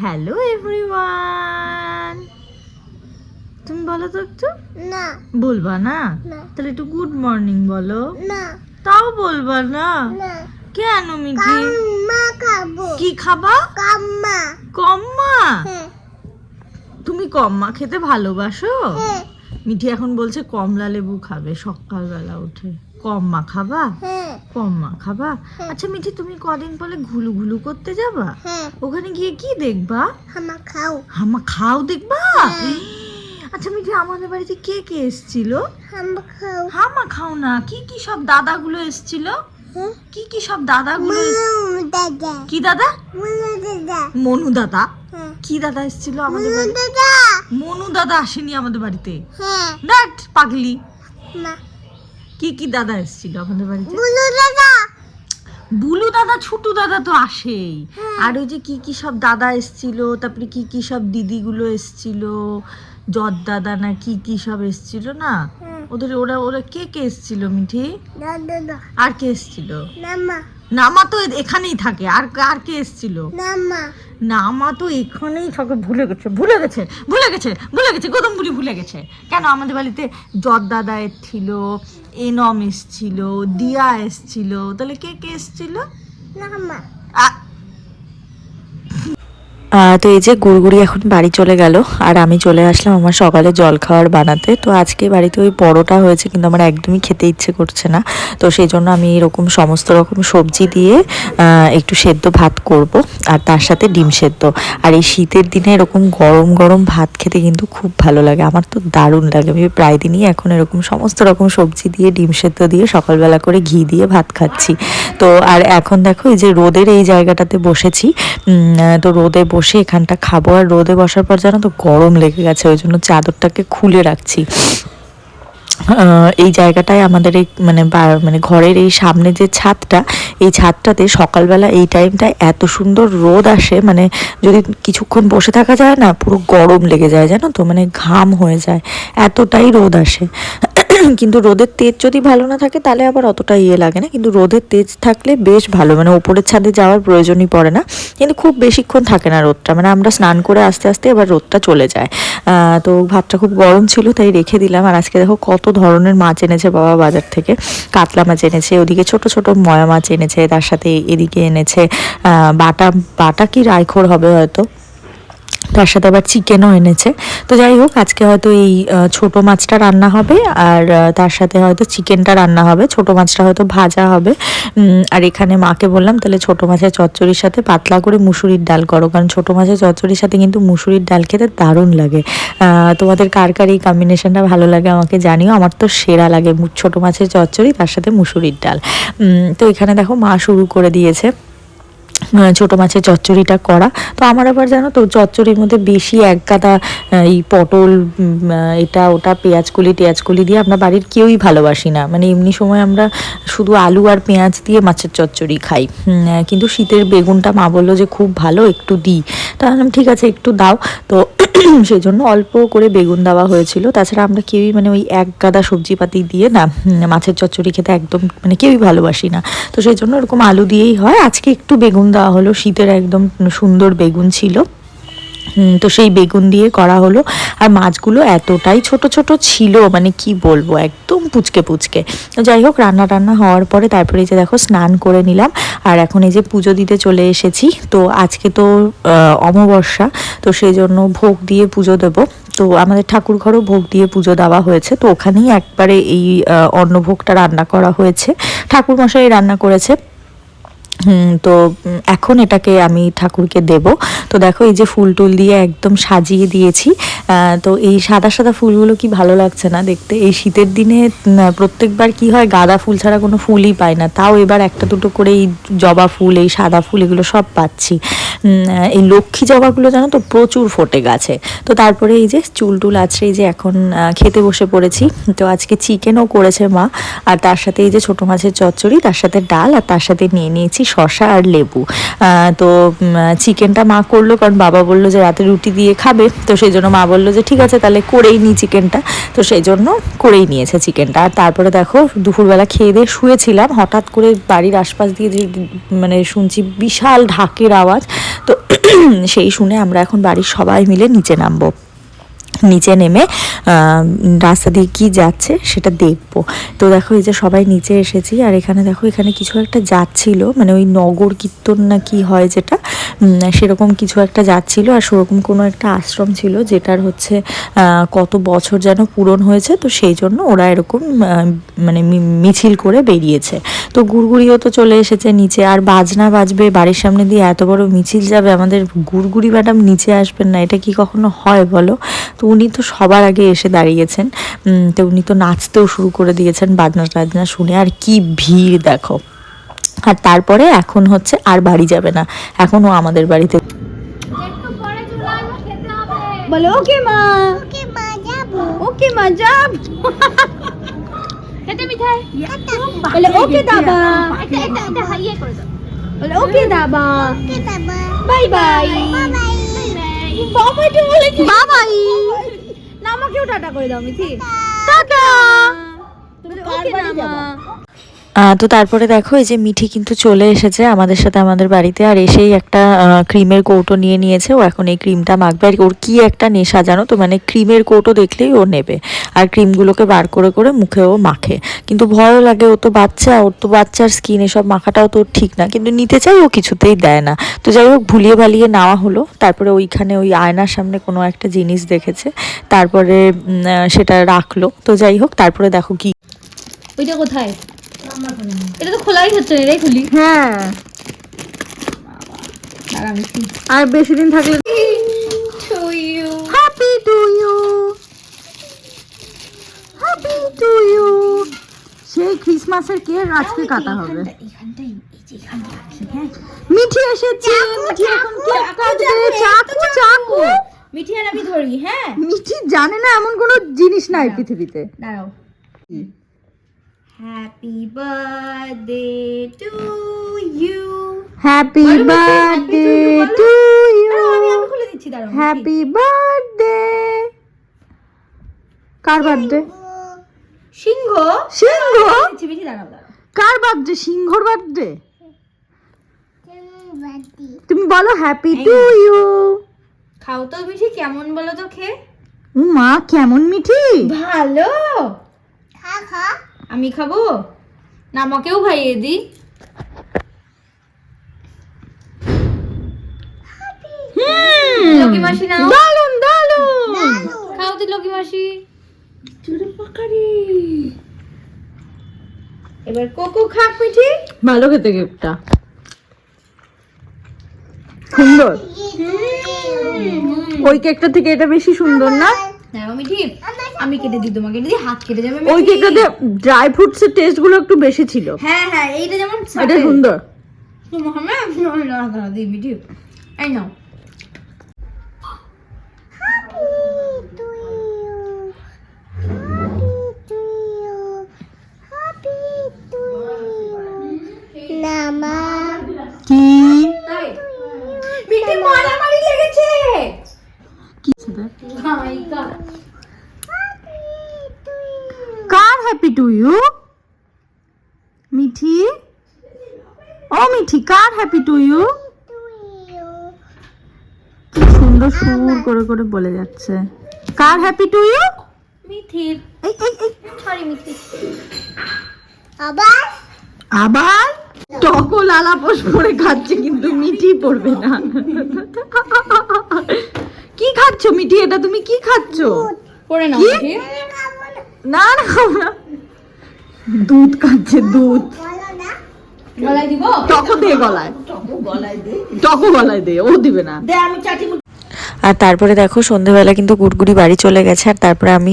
Hello everyone তুমি বলো তো একটু? না। বলবা না? তাহলে একটু গুড মর্নিং বলো। না। তাও বলবা না? না। কেন মিঠি? কি খাবা? কাম্মা। কম্মা? হ্যাঁ। তুমি কম্মা খেতে ভালোবাসো? হ্যাঁ। মিঠি এখন বলছে কমলা লেবু খাবে সকালবেলা উঠে। কম্মা খাবা? হ্যাঁ কম্মা খাবা? হ্যাঁ। আচ্ছা মিঠি তুমি কদিন পরে ঘুলু ঘুলু করতে যাবা? ওখানে গিয়ে কি দেখবা? হামা খাও হামা। খাও দেখবা। আচ্ছা মিঠি আমাদের বাড়িতে কে কে এসেছিল? হামা খাও হামা খাও না কি কি সব দাদাগুলো এসেছিল? কি কি সব দাদাগুলো কি দাদা? মনু দাদা কি দাদা এসেছিল আমাদের মুনু বাড়ি দাদা মনু দাদা আসেনি আমাদের বাড়িতে। হ্যাঁ পাগলি। না কি কি দাদা এসেছিল আমাদের বাড়িতে? বুলু দাদা। বুলু দাদা ছুটু দাদা তো আসেই। হ্যাঁ। আর ওই যে কি কি সব দাদা এসছিল তারপরে কি কি সব দিদিগুলো এসছিল জদ দাদা না কি কি সব এসছিল না? হ্যাঁ। ওদের ওরা ওরা কে কে এসছিল মিঠি? আর কে এসছিল? নামা তো এখানেই থাকে। আর আর কে এসছিল? নামা। নামা তো এখানেই থাকে। ভুলে গেছে ভুলে গেছে ভুলে গেছে ভুলে গেছে গৌতম বুড়ি ভুলে গেছে। কেন আমাদের বাড়িতে জদ দাদা এসছিল এনম এসছিল দিয়া এসছিল তাহলে কে কে এসছিল? নামা। তো এই যে গুড়গুড়ি এখন বাড়ি চলে গেল, আর আমি চলে আসলাম আমার সকালে জল খাওয়ার বানাতে। তো আজকে বাড়িতে ওই পরোটা হয়েছে, কিন্তু আমার একদমই খেতে ইচ্ছে করছে না। তো সেই জন্য আমি এরকম সমস্ত রকম সবজি দিয়ে একটু সেদ্ধ ভাত করব, আর তার সাথে ডিম সেদ্ধ। আর এই শীতের দিনে এরকম গরম গরম ভাত খেতে কিন্তু খুব ভালো লাগে। আমার তো দারুণ লাগে। আমি প্রায় দিনই এখন এরকম সমস্ত রকম সবজি দিয়ে, ডিম সেদ্ধ দিয়ে, সকালবেলা করে ঘি দিয়ে ভাত খাচ্ছি। তো আর এখন দেখো এই যে রোদের এই জায়গাটাতে বসেছি। তো রোদে বসে এখানটা খাব আর রোদে বসার পর জানো তো গরম লেগে গেছে, ওই জন্য চাদরটাকে খুলে রাখছি। এই জায়গাটায় আমাদের এই মানে মানে ঘরের এই সামনে যে ছাদটা, এই ছাদটাতে সকালবেলা এই টাইমটায় এত সুন্দর রোদ আসে মানে যদি কিছুক্ষণ বসে থাকা যায় না, পুরো গরম লেগে যায় জানো তো মানে ঘাম হয়ে যায়, এতটাই রোদ আসে। কিন্তু রোদের তেজ যদি ভালো না থাকে, তাহলে আবার অতটা ইয়ে লাগে না। কিন্তু রোদের তেজ থাকলে বেশ ভালো মানে ওপরের ছাদে যাওয়ার প্রয়োজনই পড়ে না। কিন্তু খুব বেশিক্ষণ থাকে না রোদটা মানে আমরা স্নান করে আস্তে আস্তে এবার রোদটা চলে যায়। তো ভাতটা খুব গরম ছিল, তাই রেখে দিলাম। আর আজকে দেখো কত ধরনের মাছ এনেছে বাবা বাজার থেকে। কাতলা মাছ এনেছে, ওদিকে ছোট ছোট ময়া মাছ এনেছে, তার সাথে এদিকে এনেছে বাটা বাটা কি রায়খোর হবে হয়তো? তার সাথে আবার চিকেনও এনেছে। তো যাই হোক, আজকে হয়তো এই ছোট মাছটা রান্না হবে, আর তার সাথে হয়তো চিকেনটা রান্না হবে। ছোট মাছটা হয়তো ভাজা হবে। আর এখানে মাকে বললাম, তাহলে ছোট মাছের চচ্চড়ির সাথে পাতলা করে মুসুরির ডাল করো, কারণ ছোট মাছের চচ্চড়ির সাথে কিন্তু মুসুরির ডাল খেতে দারুণ লাগে। তোমাদের কার কার এই কম্বিনেশনটা ভালো লাগে আমাকে জানিও। আমার তো সেরা লাগে ছোট মাছের চচ্চড়ি, তার সাথে মুসুরির ডাল। তো এখানে দেখো মা শুরু করে দিয়েছে। ছোট মাছের চচ্চড়িটা করা। তো আমার আবার জানো তো, চচ্চড়ির মধ্যে বেশি এক গাদা এই পটল এটা, ওটা পেঁয়াজ কলি টেয়াজ কলি দিয়ে আমরা বাড়ির কেউই ভালোবাসি না। মানে এমনি সময় আমরা শুধু আলু আর পেঁয়াজ দিয়ে মাছের চচ্চড়ি খাই। কিন্তু শীতের বেগুনটা মা বলল যে খুব ভালো, একটু দিই। তা ঠিক আছে, একটু দাও। তো সেই জন্য অল্প করে বেগুন দেওয়া হয়েছিল। তাছাড়া আমরা কেউই মানে ওই এক গাদা সবজিপাতি দিয়ে না মাছের চচ্চড়ি খেতে একদম মানে কেউই ভালোবাসি না। তো সেই জন্য ওরকম আলু দিয়েই হয়। আজকে একটু বেগুন দেওয়া হলো, শীতের একদম সুন্দর বেগুন ছিল। তো সেই বেগুন দিয়ে করা হলো। আর মাছগুলো এতটাই ছোট ছোট ছিল মানে কি বলব, একদম পুচকে পুচকে। যাই হোক, রান্না টান্না হওয়ার পরে তারপরে যে দেখো, স্নান করে নিলাম। আর এখন এই যে পুজো দিতে চলে এসেছি, তো আজকে তো অমাবস্যা, তো সেই জন্য ভোগ দিয়ে পুজো দেব। তো আমাদের ঠাকুর ঘরও ভোগ দিয়ে পুজো দেওয়া হয়েছে। তো ওখানেই একবারে এই অন্নভোগটা রান্না করা হয়েছে। ঠাকুর মশাই রান্না করেছে। তো এখন এটাকে আমি ঠাকুরকে দেব। তো দেখো এই যে ফুল টুল দিয়ে একদম সাজিয়ে দিয়েছি। তো এই সাদা সাদা ফুলগুলো কি ভালো লাগছে না দেখতে? এই শীতের দিনে প্রত্যেকবার কি হয়, গাঁদা ফুল ছাড়া কোনো ফুলই পায় না। তাও এবার একটা দুটো করে এই জবা ফুল, এই সাদা ফুল, এগুলো সব পাচ্ছি। এই লক্ষ্মী জবাগুলো জানো তো প্রচুর ফোটে গাছে। তো তারপরে এই যে চুল টুল আছে এই যে এখন খেতে বসে পড়েছি। তো আজকে চিকেনও করেছে মা। আর তার সাথে এই যে ছোটো মাছের চচ্চড়ি, তার সাথে ডাল আর তার সাথে নিয়ে নিয়েছি শসা আর লেবু। তো চিকেনটা মা করল কারণ বাবা বলল যে রাতে রুটি দিয়ে খাবে। তো সেই জন্য মা বলল যে ঠিক আছে তাহলে করেই নিই চিকেনটা। তো সেই জন্য করেই নিয়েছে চিকেনটা। আর তারপরে দেখো দুপুরবেলা খেয়ে দিয়ে শুয়েছিলাম। হঠাৎ করে বাড়ির আশপাশ দিয়ে মানে শুনছি বিশাল ঢাকের আওয়াজ। তো সেই শুনে আমরা এখন বাড়ির সবাই মিলে নিচে নামবো। নিচে নেমে রাস্তা দিয়ে কি যাচ্ছে সেটা দেখব। তো দেখো এই যে সবাই নিচে এসেছি, আর এখানে দেখো এখানে কিছু একটা যাচ্ছিল মানে ওই নগর কীর্তন না কি হয় যেটা সেরকম কিছু একটা যাচ্ছিল, আর সেরকম কোনো একটা আশ্রম ছিল যেটার হচ্ছে কত বছর যেন পূরণ হয়েছে, তো সেই জন্য ওরা এরকম মানে মিছিল করে বেরিয়েছে। তো গুড়গুড়িও তো চলে এসেছে নিচে, আর বাজনা বাজবে, বাড়ির সামনে দিয়ে এত বড় মিছিল যাবে, আমাদের গুড়গুড়ি ম্যাডাম নিচে আসবেন না, এটা কি কখনো হয় বলো? তো উনি তো সবার আগে এসে দাঁড়িয়েছেন। তো উনি তো নাচতেও শুরু করে দিয়েছেন বাজনা টাজনা শুনে। আর কি ভিড় দেখো। আর তারপরে এখন হচ্ছে আর বাড়ি যাবে না। এখনও আমাদের বাড়িতে বলে ওকে মা। ওকে মা যাব। ওকে মা যাব। খেতে মিঠাই। বলে ওকে দাবা। একটা একটা একটা হাইয়ে করে দাও। বলে ওকে দাবা। ওকে বাবা বাই বাই। বাবাই তো বলে কি? বাবাই। না আমাকেও টাটা করে দাও মিথি। টাটা। তুমি কার বাড়ি আহ, তো তারপরে দেখো, এই যে মিঠি কিন্তু চলে এসেছে আমাদের সাথে আমাদের বাড়িতে আর এসেই একটা ক্রিমের কৌটো নিয়ে নিয়েছে। ও এখন এই ক্রিমটা মাখবে। আর ওর কি একটা নেশা জানো তো? মানে ক্রিমের কৌটো দেখলেই ও নেবে। আর ক্রিমগুলোকে বার করে করে মুখে ও মাখে। কিন্তু ভয়ও লাগে, ও তো বাচ্চা, ওর তো বাচ্চার স্কিন এসব মাখাটাও তো ঠিক না। কিন্তু নিতে চাই ও কিছুতেই দেয় না। তো যাই হোক, ভুলিয়ে ভালিয়ে নেওয়া হলো। তারপরে ওইখানে ওই আয়নার সামনে কোনো একটা জিনিস দেখেছে। তারপরে সেটা রাখল। তো যাই হোক, তারপরে দেখো কি ওইটা কোথায়? এটা তো খোলাই হচ্ছে না এটাই খুলি। হ্যাঁ। আর বেশি দিন থাকলে happy to you happy to you সেই ক্রিসমাসের কেক আজকে কাটা হবে। মিঠি এসেছে মিঠি এখন কেক কাটবে চাকু চাকু। মিঠি আর আমি ধরি হ্যাঁ? মিঠি জানে না এমন কোনো জিনিস নাই পৃথিবীতে। দাঁড়াও। Happy to you, আমি আমি খুলে দিচ্ছি দাঁড়াও হ্যাপি বার্থডে কার বার্থডে সিংহ? সিংহ? কার বার্থডে সিংহর বার্থডে তুমি বলো হ্যাপি টু ইউ খাও তো মিঠি কেমন বলো তো খেয়ে? মা কেমন মিঠি? ভালো। খা খা। আমি খাব? না আমাকেও খাইয়ে দি। হুম! লকি মাসি নাও। দারুণ দারুণ খাও দি লকি মাসি এবার কোকো খাক মিঠি। ভালো খেতে কেকটা সুন্দর। ওই কেকটা থেকে এটা বেশি সুন্দর না? দাঁড়াও মিঠি আমি কেটে দিই তোমাকে দিদি হাত কেটে যাবে ওই। কেকটাতে ড্রাই ফ্রুটস এর টেস্টগুলো একটু বেশি ছিল হ্যাঁ হ্যাঁ এইটা যেমন এটা সুন্দর সুন্দর দিই মিঠি এই নাও to you happy to you happy to you নামা কি তাই মিঠি মারামারি লেগেছে কি সেটা? হাই গা কার হ্যাপি টু ইউ মিঠি ও মিঠি কার happy to you to you? কি সুন্দর সুর করে করে বলে যাচ্ছে। কার হ্যাপি টু ইউ মিঠির এই এই এই। সরি মিঠি আবার? আবার? টকো লালা পোষ করে খাচ্ছে কিন্তু মিঠি পড়বে না। কি খাচ্ছ মিঠি এটা তুমি কি খাচ্ছ? পড়ে নাও কি? মিঠি না না খাব না। দুধ কাঁদছে দুধ। গলায় দিব? টকো দিয়ে গলায়। টকো গলায় দে। ও দিবে না। দে আমি চাটি আর তারপরে দেখো সন্ধেবেলা কিন্তু গুড়গুড়ি বাড়ি চলে গেছে আর তারপরে আমি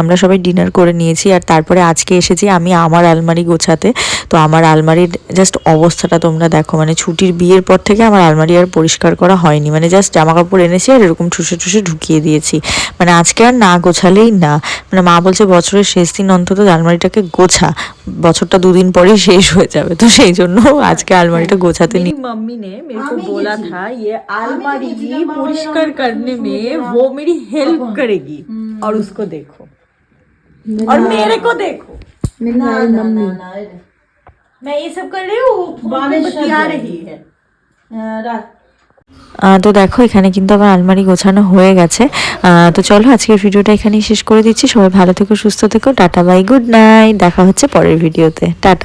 আমরা সবাই ডিনার করে নিয়েছি আর তারপরে আজকে এসেছি আমি আমার আলমারি গোছাতে। তো আমার আলমারির জাস্ট অবস্থাটা তোমরা দেখো মানে ছুটির বিয়ের পর থেকে আমার আলমারি আর পরিষ্কার করা হয়নি মানে জাস্ট জামা কাপড় এনেছি আর এরকম ঠুসে ঠুসে ঢুকিয়ে দিয়েছি। মানে আজকে আর না গোছালেই না। মানে মা বলছে বছরের শেষ দিন অন্তত আলমারিটাকে গোছা বছরটা দুদিন পরেই শেষ হয়ে যাবে। তো সেই জন্য আজকে আলমারিটা গোছাতে নি মাম্মি নে মেরে বলা থা ये আলমারি পরিষ্কার करने में वो मेरी हेल्प करेगी और उसको देखो और मेरे को देखो ना, ना, ना, ना, मैं ये सब कर रही हूँ वो फोन पे बतिया रही है আহ, তো দেখো এখানে কিন্তু আমার আলমারি গোছানো হয়ে গেছে আহ, তো চলো আজকের ভিডিওটা এখানেই শেষ করে দিচ্ছি সবাই ভালো থেকো সুস্থ থেকো টাটা বাই গুড নাইট দেখা হচ্ছে পরের ভিডিওতে টাটা